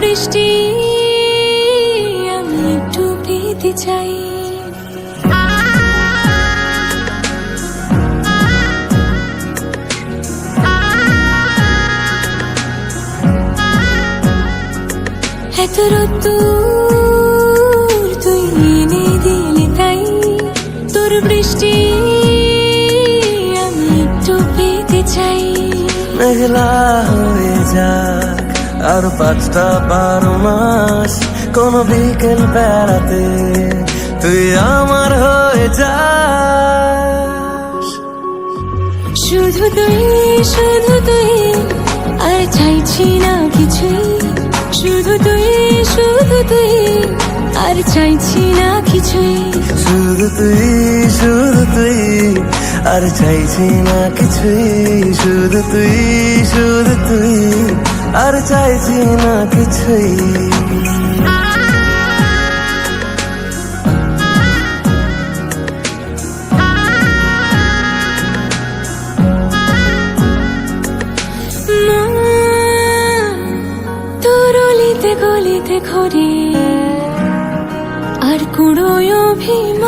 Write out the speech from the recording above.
বৃষ্টি, আমি একটু পেতে চাই। তুই দিলি তোর বৃষ্টি, আমি একটু পেতে চাই। হয়ে যাক আর পাঁচটা বারো মাস কোন বিকেল বেড়াতে তুই আমার হয়ে যাস। শুধু তুই শুধু তুই আর চাইছি না কিছুই। শুধু তুই শুধু তুই আর চাইছি না কিছুই। শুধু তুই শুধু তুই আর চাইছি না কিছুই। শুধু তুই শুধু তুই। আর চাইছি না কিছুই। গলিতে ঘরে আর কুড়োয় অভিমান